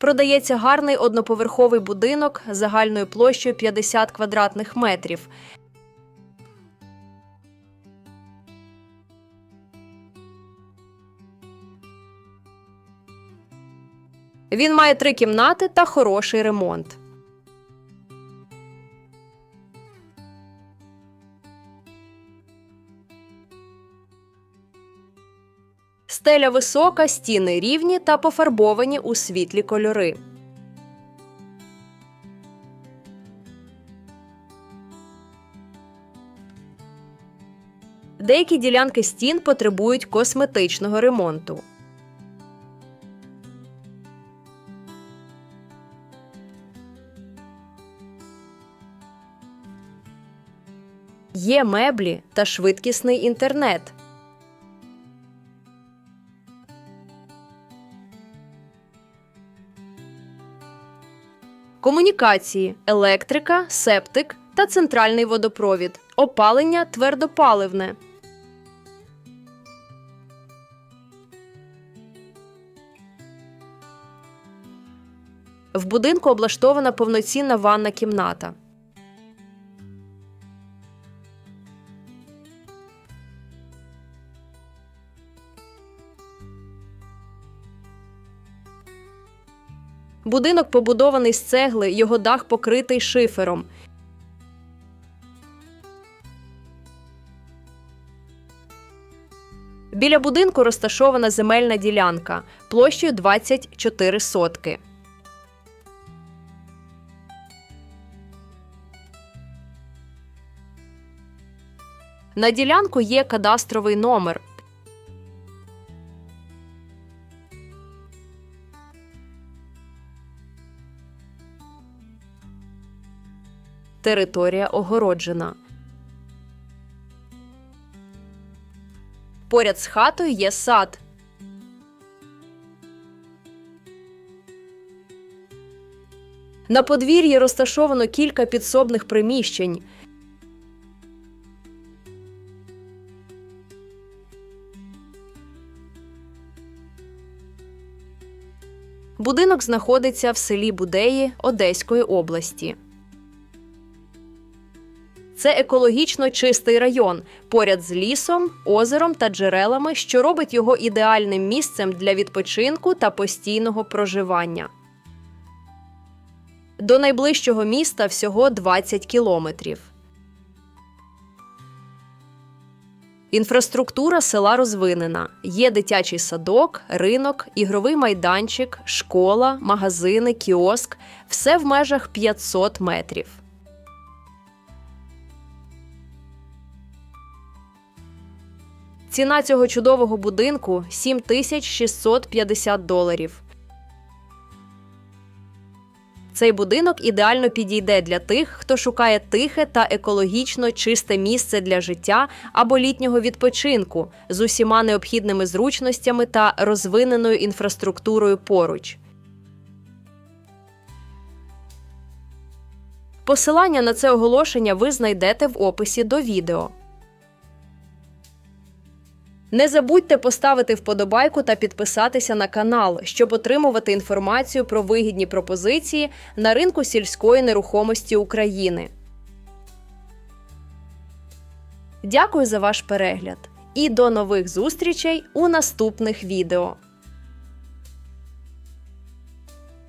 продається гарний одноповерховий будинок загальною площею 50 квадратних метрів. Він має три кімнати та хороший ремонт. Стеля висока, стіни рівні та пофарбовані у світлі кольори. Деякі ділянки стін потребують косметичного ремонту. Є меблі та швидкісний інтернет. Комунікації, електрика, септик та центральний водопровід, опалення твердопаливне. В будинку облаштована повноцінна ванна кімната. Будинок побудований з цегли, його дах покритий шифером. Біля будинку розташована земельна ділянка площею 24 сотки. На ділянку є кадастровий номер. Територія огороджена. Поряд з хатою є сад. На подвір'ї розташовано кілька підсобних приміщень. Будинок знаходиться в селі Будеї Одеської області. Це екологічно чистий район поряд з лісом, озером та джерелами, що робить його ідеальним місцем для відпочинку та постійного проживання. До найближчого міста всього 20 кілометрів. Інфраструктура села розвинена. Є дитячий садок, ринок, ігровий майданчик, школа, магазини, кіоск все в межах 500 метрів. Ціна цього чудового будинку 7650 доларів. Цей будинок ідеально підійде для тих, хто шукає тихе та екологічно чисте місце для життя або літнього відпочинку з усіма необхідними зручностями та розвиненою інфраструктурою поруч. Посилання на це оголошення ви знайдете в описі до відео. Не забудьте поставити вподобайку та підписатися на канал, щоб отримувати інформацію про вигідні пропозиції на ринку сільської нерухомості України. Дякую за ваш перегляд і до нових зустрічей у наступних відео.